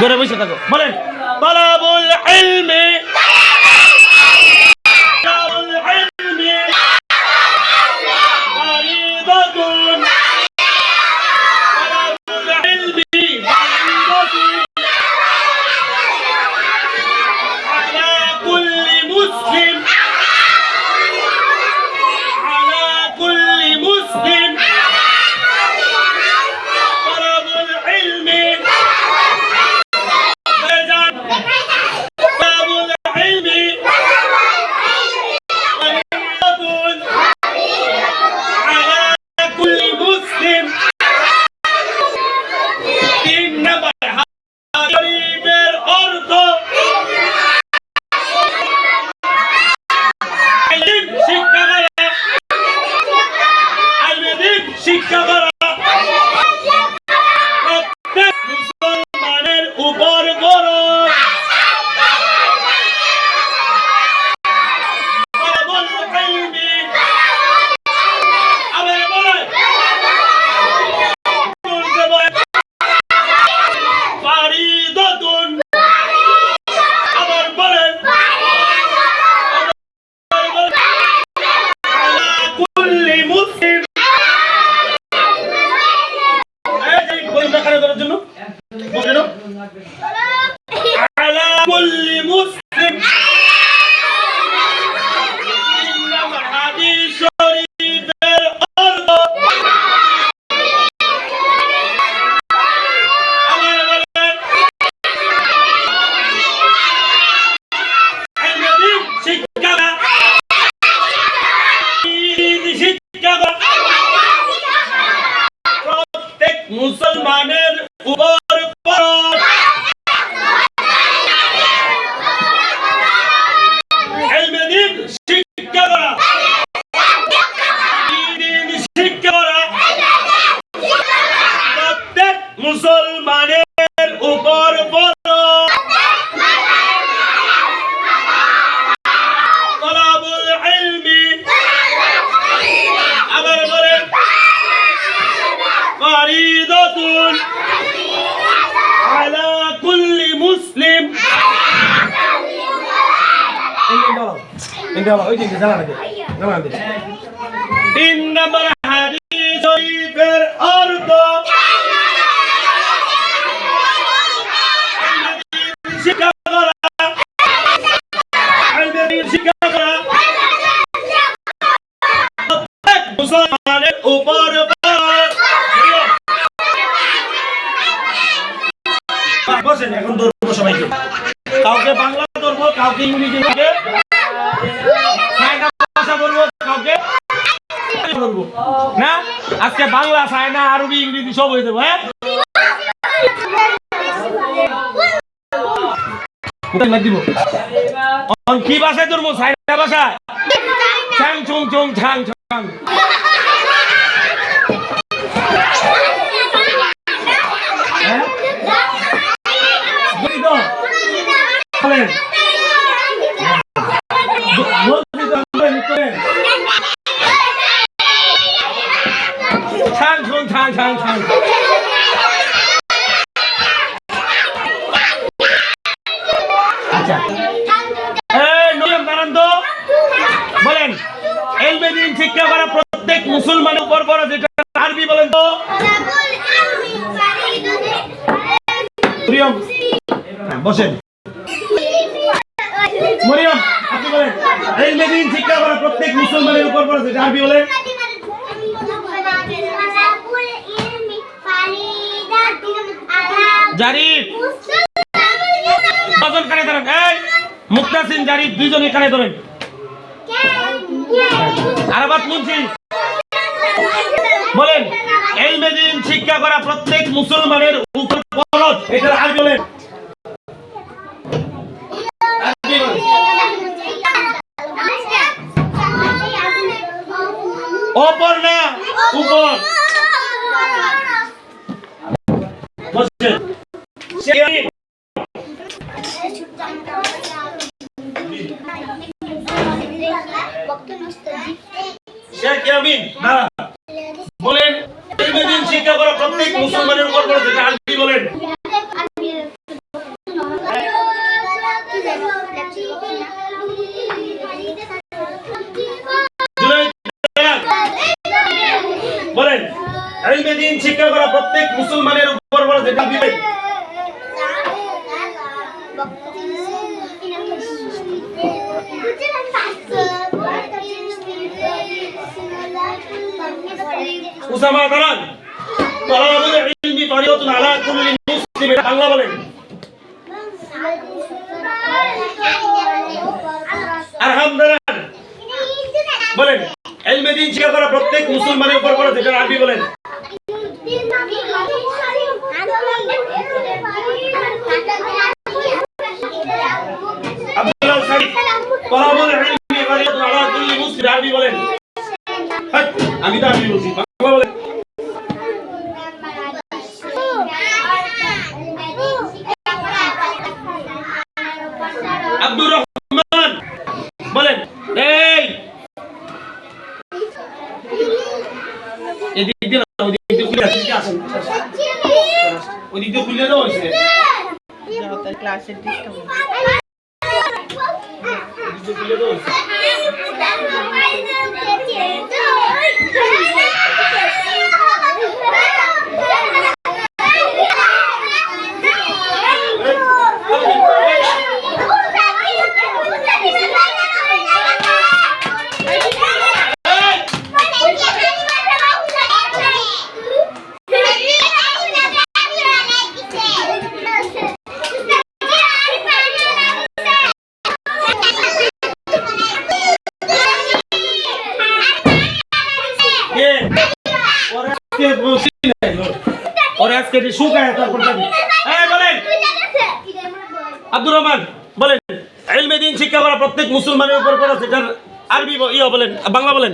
ধরে বসে থাকো। বলেন তলাবুল ইলমি। উপর ফরজ তলাবুল ইলমি আবার বলেন ফরিদাতুন আলা কুল্লি মুসলিম তিন নম্বর হাদিস শরীফের বসেন এখন ধরবো সবাইকে কাউকে বাংলা ধরবো কাউকে ইংরেজি ধরবে না আজকে বাংলা চায়না আরবি ইংরেজি সব হয়ে যাব হ্যাঁ দিব কি ভাষায় ধরবো চায়না ভাষায় চাং চুং চুং ছাং ছাং হ্যাঁ বলি তো বলেন বলছি তো বলেন করেন ছাং চুং ছাং ছাং ছাং আচ্ছা এই নয়ন দাঁড়ান তো বলেন এলমেদিন শিক্ষা করা প্রত্যেক মুসলমানের উপর বড় যেটা আরবি বলেন তো। হ্যাঁ, বসেন। মরিয়ম আপনি বলেন এলমেদিন শিক্ষা করা প্রত্যেক মুসলমানের উপর বড় যেটা আরবি বলেন। জারিফ কজন কানে ধরেন এই মুক্তাসিন জারিফ দুইজন এখানে ধরেন। আরাবাত মুন্সি বলেন এলমেদিন শিক্ষা করা প্রত্যেক মুসলমানের উপর ফরজ। শিক্ষা করা প্রত্যেক মুসলমানের উপর পড়েছে আর কি বলেন? বলেন দিন শিক্ষা করা প্রত্যেক মুসলমানের উপর পড়েছে এটা দিবেন উসামা, দাঁড়ান। তলাবুল প্রত্যেক মুসলমানের উপর বড় যেটা আরবি বলেন। বলেন। আমি তো আরবি বলছি বাংলা বলেন আব্দুর রহমান বলেন এই এদিক দিয়ে না, ওদিক দিক দিয়ে খুলে দেওয়া হয়েছে ক্লাসের ডিস্টার্ব যে শুকায় তারপর যাবে বলেন। আব্দুর রহমান বলেন এলমে দিন শিক্ষা করা প্রত্যেক মুসলমানের উপর পড়া সেটার আরবি ইয়ে বলেন বাংলা বলেন।